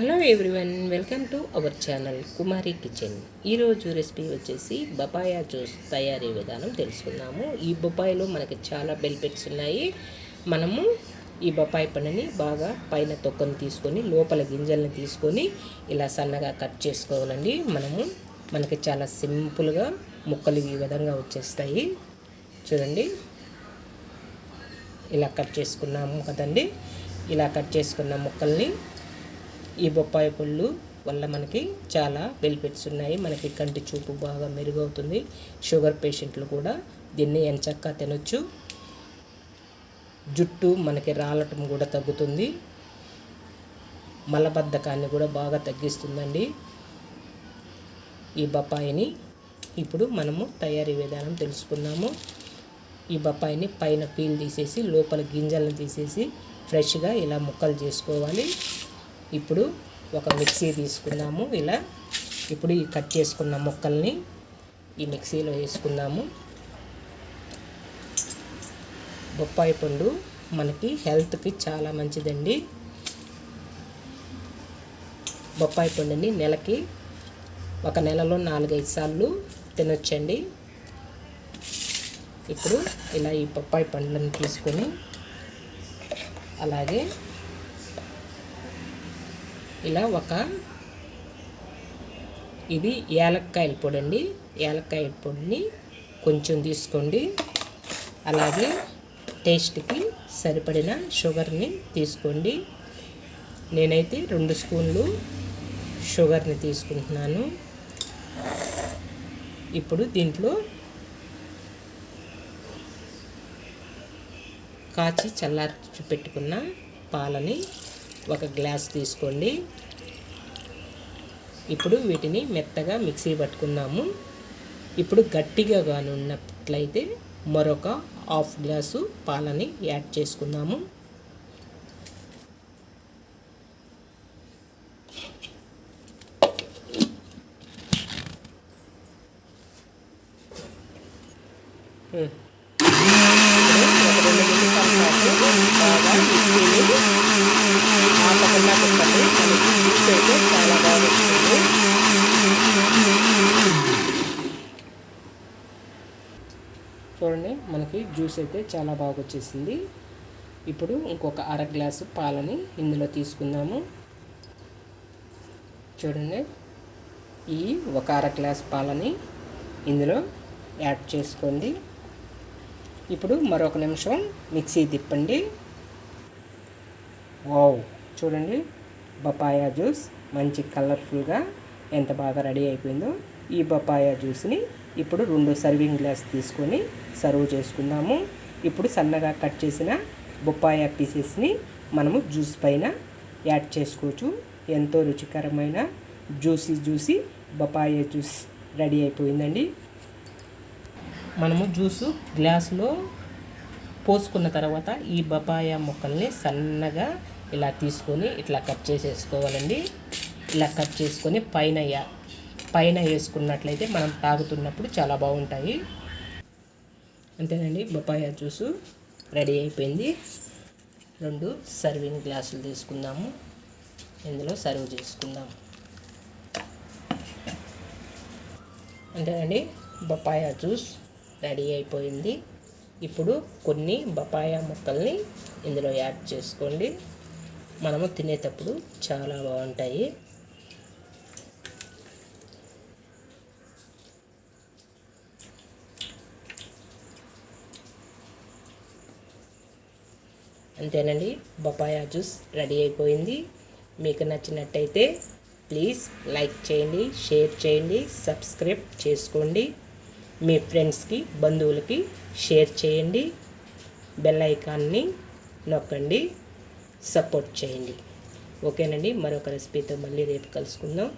Hello everyone welcome to our channel Kumari kitchen. ఈరోజు recipe వచ్చేసి papaya juice తయారీ విధానం తెలుసుకుందాము. ఈ బొప్పాయిలో మనకి చాలా బెనిఫిట్స్ ఉన్నాయి. మనము ఈ బొప్పాయి పండుని బాగా పైన తొక్కను తీసుకొని లోపల గింజల్ని తీసుకొని ఇలా సన్నగా కట్ చేసుకోవాలండి. మనము మనకి చాలా సింపుల్గా ముక్కలు ఈ విధంగా వచ్చేస్తాయి. చూడండి. ఇలా కట్ చేసుకున్నాము కదండి. ఇలా కట్ చేసుకున్న ముక్కల్ని ఈ బొప్పాయి పళ్ళు వల్ల మనకి చాలా బెనిఫిట్స్ ఉన్నాయి. మనకి కంటి చూపు బాగా మెరుగవుతుంది. షుగర్ పేషెంట్లు కూడా దీన్ని ఎంచక్క తినొచ్చు. జుట్టు మనకి రాలటం కూడా తగ్గుతుంది. మలబద్ధకాన్ని కూడా బాగా తగ్గిస్తుందండి. ఈ బొప్పాయిని ఇప్పుడు మనము తయారీ విధానం తెలుసుకుందాము ఈ బొప్పాయిని పైన పీల్ తీసేసి లోపల గింజలను తీసేసి ఫ్రెష్గా ఇలా ముక్కలు చేసుకోవాలి. ఇప్పుడు ఒక మిక్సీ తీసుకుందాము ఇలా ఇప్పుడు ఈ కట్ చేసుకున్న ముక్కల్ని ఈ మిక్సీలో వేసుకుందాము. బొప్పాయి పండు మనకి హెల్త్కి చాలా మంచిదండి. బొప్పాయి పండుని నెలకి ఒక నెలలో నాలుగైదు సార్లు తినొచ్చండి. ఇప్పుడు ఇలా ఈ బొప్పాయి పండ్లను తీసుకొని అలాగే ఇలా ఒక ఇది యాలక్కాయల పొడి అండి యాలక్కాయల పొడిని కొంచెం తీసుకోండి. అలాగే టేస్ట్కి సరిపడిన షుగర్ని తీసుకోండి. నేనైతే రెండు స్పూన్లు షుగర్ని తీసుకుంటున్నాను. ఇప్పుడు దీంట్లో కాచి చల్లార్చి పెట్టుకున్న పాలని ఒక గ్లాస్ తీసుకోండి. ఇప్పుడు వీటిని మెత్తగా మిక్సీ పట్టుకున్నాము ఇప్పుడు గట్టిగా కానున్నట్లయితే మరొక హాఫ్ గ్లాసు పాలని యాడ్ చేసుకున్నాము బాగా చూడండి మనకి జ్యూస్ అయితే చాలా బాగా వచ్చేసింది ఇప్పుడు ఇంకొక అర గ్లాసు పాలని ఇందులో తీసుకుందాము. చూడండి. ఈ ఒక అర గ్లాస్ పాలని ఇందులో యాడ్ చేసుకోండి. ఇప్పుడు మరొక నిమిషం మిక్సీ తిప్పండి. వావ్! చూడండి. బపాయా జ్యూస్ మంచి కలర్ఫుల్గా ఎంత బాగా రెడీ అయిపోయిందో ఈ బపాయా జ్యూస్ని ఇప్పుడు రెండు సర్వింగ్ గ్లాస్ తీసుకొని సర్వ్ చేసుకుందాము. ఇప్పుడు సన్నగా కట్ చేసిన బొప్పాయ పీసెస్ని మనము జ్యూస్ పైన యాడ్ చేసుకోవచ్చు. ఎంతో రుచికరమైన జ్యూసీ జ్యూసీ బొప్పాయ జ్యూస్ రెడీ అయిపోయిందండి. మనము జ్యూసు గ్లాసులో పోసుకున్న తర్వాత ఈ బపాయ ముక్కల్ని సన్నగా ఇలా తీసుకొని ఇట్లా కట్ చేసేసుకోవాలండి. ఇలా కట్ చేసుకొని పైన పైన వేసుకున్నట్లయితే మనం తాగుతున్నప్పుడు చాలా బాగుంటాయి. అంతేనండి బొప్పాయ జ్యూసు రెడీ అయిపోయింది. రెండు సర్వింగ్ గ్లాసులు తీసుకుందాము. ఇందులో సర్వ్ చేసుకుందాం. అంతేనండి బొప్పాయ జ్యూస్ రెడీ అయిపోయింది. ఇప్పుడు కొన్ని బొప్పాయ ముక్కల్ని ఇందులో యాడ్ చేసుకోండి. మనము తినేటప్పుడు చాలా బాగుంటాయి. అంతేనండి. బపాయా జ్యూస్ రెడీ అయిపోయింది. మీకు నచ్చినట్టయితే ప్లీజ్ లైక్ చేయండి షేర్ చేయండి సబ్స్క్రైబ్ చేసుకోండి. మీ ఫ్రెండ్స్కి బంధువులకి షేర్ చేయండి. బెల్ ఐకాన్ని నొక్కండి. సపోర్ట్ చేయండి. ఓకేనండి. మరొక రెసిపీతో మళ్ళీ రేపు కలుసుకుందాం.